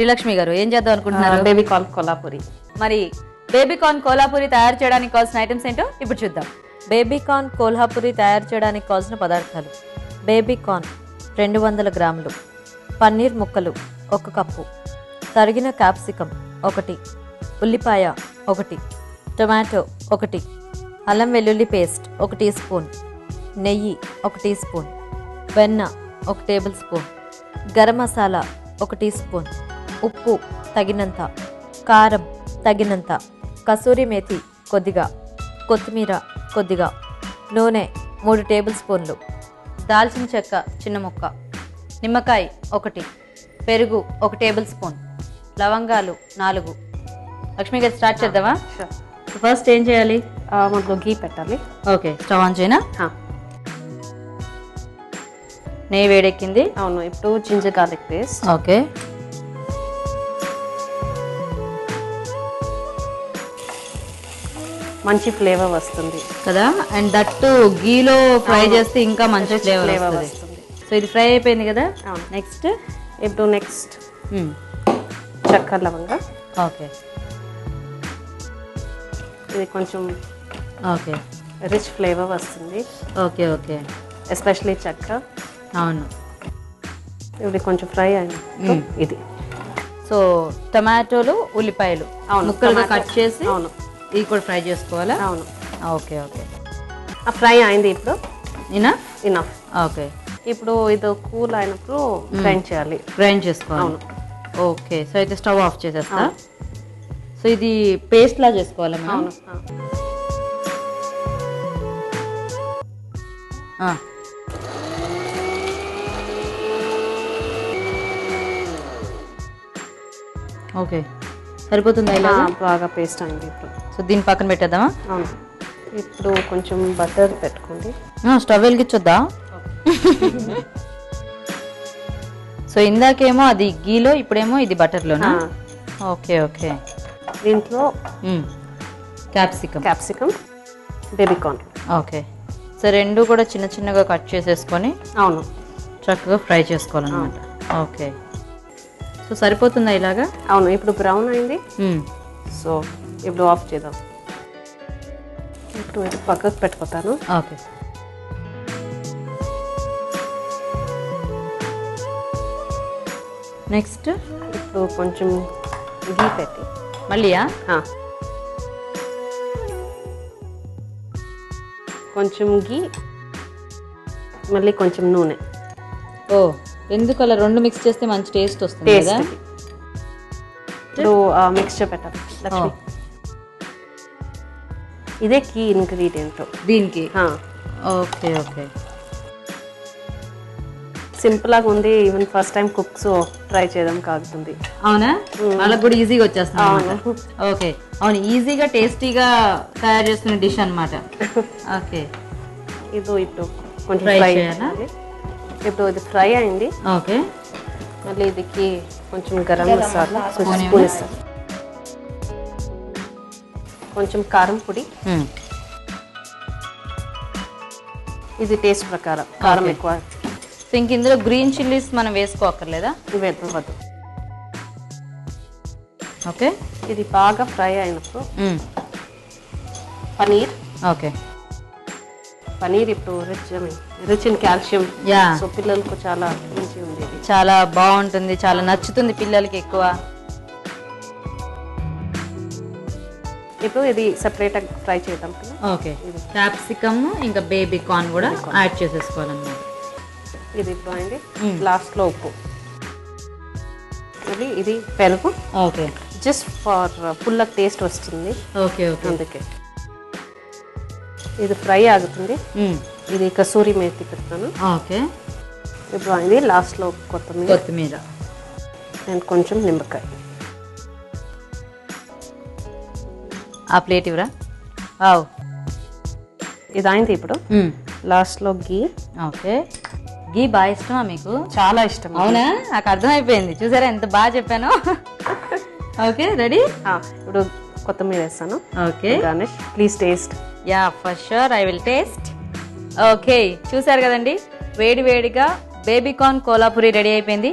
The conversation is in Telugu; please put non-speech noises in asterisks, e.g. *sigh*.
శ్రీలక్ష్మి గారు ఏం చేద్దాం అనుకుంటున్నారు? బేబీ కార్న్ కొల్లాపురి మరి బేబీ కార్న్ కోలాపూరి తయారు చేయడానికి కావాల్సిన ఐటమ్స్ ఏంటో ఇప్పుడు చూద్దాం. బేబీ కార్న్ కోల్హాపురి తయారు చేయడానికి కావాల్సిన పదార్థాలు. బేబీ కార్న్ రెండు వందల గ్రాములు. పన్నీర్ ముక్కలు ఒక కప్పు. తరిగిన క్యాప్సికం ఒకటి. ఉల్లిపాయ ఒకటి. టొమాటో ఒకటి. అల్లం వెల్లుల్లి పేస్ట్ ఒక టీ స్పూన్ నెయ్యి ఒక టీ స్పూన్ వెన్న ఒక టేబుల్ స్పూన్ గరం మసాలా ఒక టీ స్పూన్ ఉప్పు తగినంత కారం తగినంత కసూరి మేతి కొద్దిగా కొత్తిమీర కొద్దిగా నూనె మూడు టేబుల్ స్పూన్లు దాల్చిన చెక్క చిన్న ముక్క నిమ్మకాయ ఒకటి పెరుగు ఒక టేబుల్ స్పూన్ లవంగాలు నాలుగు. లక్ష్మి గారు స్టార్ట్ చేద్దామా? ఫస్ట్ ఏం చేయాలి? మనలో గీ పెట్టాలి. ఓకే స్టవ్ ఆన్ చేయనా? నెయ్యి వేడెక్కింది. అవును ఇప్పుడు జింజర్ గార్లిక్ పేస్ట్. ఓకే. మంచి ఫ్లేవర్ వస్తుంది. కదా? అండ్ దట్టు గీలో ఫ్రై చేస్తే ఇంకా మంచి ఫ్లేవర్ వస్తుంది. సో ఇది ఫ్రై అయిపోయింది కదా. నెక్స్ట్ ఇప్పుడు నెక్స్ట్ చక్కెర లవంగా. ఓకే ఇది కొంచెం ఓకే రిచ్ ఫ్లేవర్ వస్తుంది. ఓకే ఓకే ఎస్పెషలీ చక్కెర. అవును. ఇది కొంచెం ఫ్రై అయింది మ్మ్. ఇది. సో టమాటోలు ఉల్లిపాయలు అవును, ముక్కలుగా. కట్ చేసి అవును. ఇది కూడా ఫ్రై చేసుకోవాలా? అవును. Okay okay. ఆ ఫ్రై అయింది ఇప్పుడు? ఇనా? ఇనఫ్. ఓకే. ఇప్పుడు ఇది కూల్ అయినప్పుడు గ్రైండ్ చేయాలి. గ్రైండ్ చేసుకోవాలి. అవును. ఓకే సో అయితే స్టవ్ ఆఫ్ చేసేస్తా. సో ఇది పేస్ట్ లా చేసుకోవాలా మనం అవును. ఓకే. సరిపోతుందా ఇలా బాగా పేస్ట్ అయింది ఇప్పుడు. సో దీన్ని పక్కన పెట్టేద్దామా? అవును. ఇప్పుడు కొంచెం బటర్ పెట్టుకోండి. స్టవ్ వెలిగించొద్దా? సో ఇందాకేమో అది గీలో ఇప్పుడేమో ఇది బటర్లోనా? Okay okay. దీంట్లో capsicum. Capsicum baby corn okay. So రెండు కూడా చిన్న చిన్నగా కట్ చేసేసుకొని అవును. చక్కగా ఫ్రై చేసుకోవాలన్నమాట. ఓకే. సో సరిపోతుందా ఇలాగా? అవును ఇప్పుడు బ్రౌన్ అయింది. సో ఇప్పుడు ఆఫ్ చేద్దాం. ఇప్పుడు ఇది పక్కకు పెట్టుకుంటాను. ఓకే. నెక్స్ట్? ఇప్పుడు కొంచెం గీ పెట్టి. మళ్ళీయా. కొంచెం గీ మళ్ళీ కొంచెం నూనె. ఓ ఎందుకు అలా రెండు మిక్స్ చేస్తే మంచి టేస్ట్ వస్తుంది కదా? ఇప్పుడు మిక్స్చర్ పెట్టాలి లక్ష్మి. ఇదే కీ ఇంగ్రీడియంట్ దీనికి? Okay okay. సింపుల్గా ఉంది even first time cooks try చేయడం కాగుతుంది అవునా? వాళ్ళకి కూడా ఈజీగా వచ్చేస్తుంది అవును. ఓకే. అవును ఈజీగా టేస్టీగా తయారు చేసుకునే డిష్ అన్నమాట. *laughs* ఓకే. ఇది ఇప్పుడు కొంచెం ఫ్రై ఇప్పుడు ఇది ఫ్రై అయింది. ఓకే. మళ్ళీ ఇదికి కొంచెం గరం మసాలా స్పూన్ ఇస్తాను కొంచెం కారం పొడి. ఇది టేస్ట్ ప్రకారం కారం. ఎక్కువ. సో ఇంక ఇందులో గ్రీన్ చిల్లీస్ మనం వేసుకోకర్లేదా వేద్దాం ఓకే. ఇది బాగా ఫ్రై అయినప్పుడు. పనీర్. ఓకే. పనీర్ ఇప్పుడు rich rich in calcium. Yeah. So పిల్లలకు చాలా మంచి ఉంది చాలా బాగుంటుంది చాలా నచ్చుతుంది పిల్లలకి ఎక్కువ. ఇప్పుడు ఇది సెపరేట్ ఫ్రై చేద్దాం. ఓకే క్యాప్సికమ్ ఇంకా బేబీ కార్న్ కూడా యాడ్ చేసేసుకోవాలన్నమాట. ఇది ఇప్పుడు అయింది Mm. లాస్ట్లో ఉప్పు. మళ్ళీ ఇది పెరుగు. Okay just for full taste వస్తుంది. ఓకే ఓకే అందుకే. ఇది ఫ్రై ఆగుతుంది. ఇది కసూరి మేతి పెడతాను. ఓకే ఇప్పుడు అయింది లాస్ట్లో కొత్తిమీర. కొత్తిమీర. అండ్ కొంచెం నిమ్మకాయ. ఆ ప్లేట్ ఇవ్వరా? వావ్ ఇది అయింది ఇప్పుడు. లాస్ట్లో గీ ఓకే. గీ బాగా ఇష్టమా మీకు? చాలా ఇష్టం. అవునా? నాకు అర్థమైపోయింది. చూసారా ఎంత బాగా చెప్పాను? Okay ready? ఇప్పుడు కొత్తిమీర వేస్తాను. Okay. Garnish please taste yeah for sure I will taste. Okay చూసారు కదండి? వేడి వేడిగా బేబీ కార్న్ కోలాపురి రెడీ అయిపోయింది.